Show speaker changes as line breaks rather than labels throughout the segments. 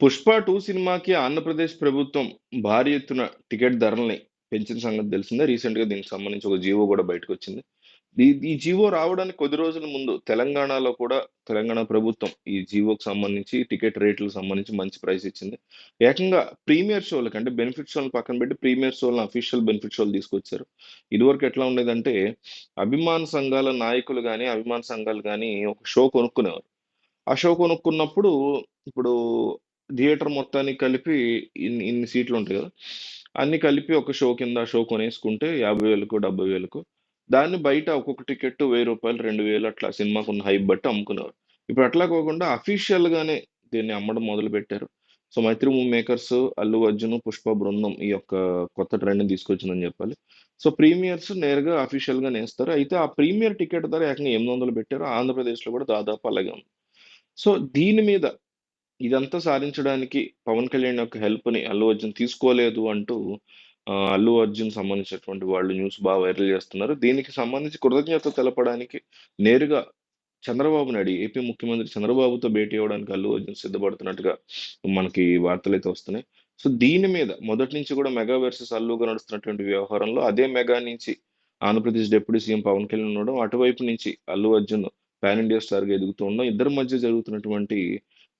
Pushpa two సినిమాకి ఆంధ్రప్రదేశ్ ప్రభుత్వం భారీ ఎత్తున టికెట్ ధరల్ని పెంచిన సంగతి తెలిసిందే. రీసెంట్గా దీనికి సంబంధించి ఒక జీవో కూడా బయటకు వచ్చింది. ఈ జీవో రావడానికి కొద్ది రోజుల ముందు తెలంగాణలో కూడా తెలంగాణ ప్రభుత్వం ఈ జీవోకి సంబంధించి టికెట్ రేట్లకు సంబంధించి మంచి ప్రైస్ ఇచ్చింది. ఏకంగా ప్రీమియర్ షోలకు అంటే బెనిఫిట్ షోలను పక్కన పెట్టి ప్రీమియర్ షోలను అఫీషియల్ బెనిఫిట్ షోలు తీసుకొచ్చారు. ఇదివరకు ఎట్లా ఉండేదంటే అభిమాన సంఘాల నాయకులు కానీ అభిమాన సంఘాలు కానీ ఒక షో కొనుక్కునేవారు. ఆ షో కొనుక్కున్నప్పుడు ఇప్పుడు థియేటర్ మొత్తానికి కలిపి ఇన్ని ఇన్ని సీట్లు ఉంటాయి కదా. అన్ని కలిపి ఒక షో కింద షో కొనేసుకుంటే యాభై వేలకు డెబ్బై వేలకు. దాన్ని బయట ఒక్కొక్క టికెట్ వెయ్యి రూపాయలు రెండు వేలు అట్లా సినిమాకు ఉన్న హైప్ బట్టి అమ్ముకునేవారు. ఇప్పుడు అట్లా కాకుండా అఫీషియల్ గానే దీన్ని అమ్మడం మొదలు పెట్టారు. So Mythri movie makers Allu Arjun Pushpa బృందం ఈ యొక్క కొత్త ట్రెండ్ తీసుకొచ్చిందని చెప్పాలి. సో ప్రీమియర్స్ నేరుగా అఫీషియల్గా నేస్తారు. అయితే ఆ ప్రీమియర్ టికెట్ ధర ఏకంగా ఎనిమిది వందలు పెట్టారు. ఆంధ్రప్రదేశ్లో కూడా దాదాపు అలాగే ఉంది. సో దీని మీద ఇదంతా సాధించడానికి పవన్ కళ్యాణ్ యొక్క హెల్ప్ని అల్లు అర్జున్ తీసుకోలేదు అంటూ అల్లు అర్జున్ సంబంధించినటువంటి వాళ్ళు న్యూస్ బాగా వైరల్ చేస్తున్నారు. దీనికి సంబంధించి కృతజ్ఞత తెలపడానికి నేరుగా చంద్రబాబు నాయుడు ఏపీ ముఖ్యమంత్రి చంద్రబాబుతో భేటీ అవ్వడానికి అల్లు అర్జున్ సిద్ధపడుతున్నట్టుగా మనకి వార్తలు అయితే వస్తున్నాయి. సో దీని మీద మొదటి నుంచి కూడా మెగా వర్సెస్ అల్లుగా నడుస్తున్నటువంటి వ్యవహారంలో అదే మెగా నుంచి ఆంధ్రప్రదేశ్ డిప్యూటీ సీఎం పవన్ కళ్యాణ్ ఉండడం అటువైపు నుంచి అల్లు అర్జున్ పాన్ ఇండియా స్టార్గా ఎదుగుతూ ఉండడం ఇద్దరి మధ్య జరుగుతున్నటువంటి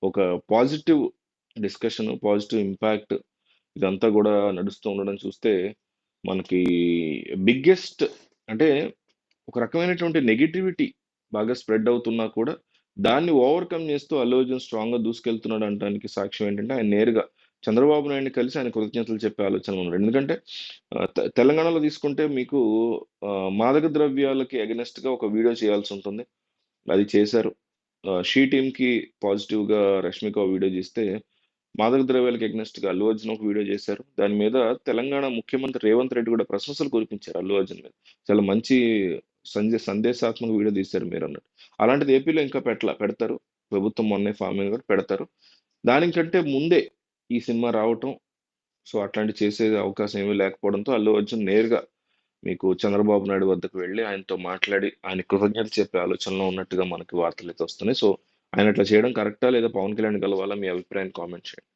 ఒక పాజిటివ్ డిస్కషన్ పాజిటివ్ ఇంపాక్ట్ ఇదంతా కూడా నడుస్తూ ఉండడం చూస్తే మనకి బిగ్గెస్ట్ అంటే ఒక రకమైనటువంటి నెగిటివిటీ బాగా స్ప్రెడ్ అవుతున్నా కూడా దాన్ని ఓవర్కమ్ చేస్తూ అల్లు అర్జున్ స్ట్రాంగ్గా దూసుకెళ్తున్నాడు అనడానికి సాక్ష్యం ఏంటంటే ఆయన నేరుగా చంద్రబాబు నాయుడిని కలిసి ఆయన కృతజ్ఞతలు చెప్పే ఆలోచన ఉన్నాడు. ఎందుకంటే తె- తెలంగాణలో తీసుకుంటే మీకు మాదక ద్రవ్యాలకి అగెనెస్ట్గా ఒక వీడియో చేయాల్సి ఉంటుంది. అది చేశారు. షీ టీమ్కి పాజిటివ్గా రష్మిక వీడియో చేస్తే మాదక ద్రవ్యాలకు ఎగ్నెస్ట్గా అల్లు అర్జున్ ఒక వీడియో చేశారు. దాని మీద తెలంగాణ ముఖ్యమంత్రి రేవంత్ రెడ్డి కూడా ప్రశంసలు కురిపించారు అల్లు అర్జున్ మీద. చాలా మంచి సంజ సందేశాత్మక వీడియో తీశారు మీరు అన్నట్టు. అలాంటిది ఏపీలో ఇంకా పెట్టలా పెడతారు. ప్రభుత్వం మొన్నే ఫార్మింగ్ కూడా పెడతారు. దానికంటే ముందే ఈ సినిమా రావటం సో అట్లాంటి చేసే అవకాశం ఏమీ లేకపోవడంతో అల్లు అర్జున్ నేరుగా మీకు చంద్రబాబు నాయుడు వద్దకు వెళ్ళి ఆయనతో మాట్లాడి ఆయన కృతజ్ఞత చెప్పే ఆలోచనలో ఉన్నట్టుగా మనకి వార్తలు అయితే వస్తున్నాయి. సో ఆయన అట్లా చేయడం కరెక్టా లేదా పవన్ కళ్యాణ్ కలవాలా మీ అభిప్రాయం కామెంట్ చేయండి.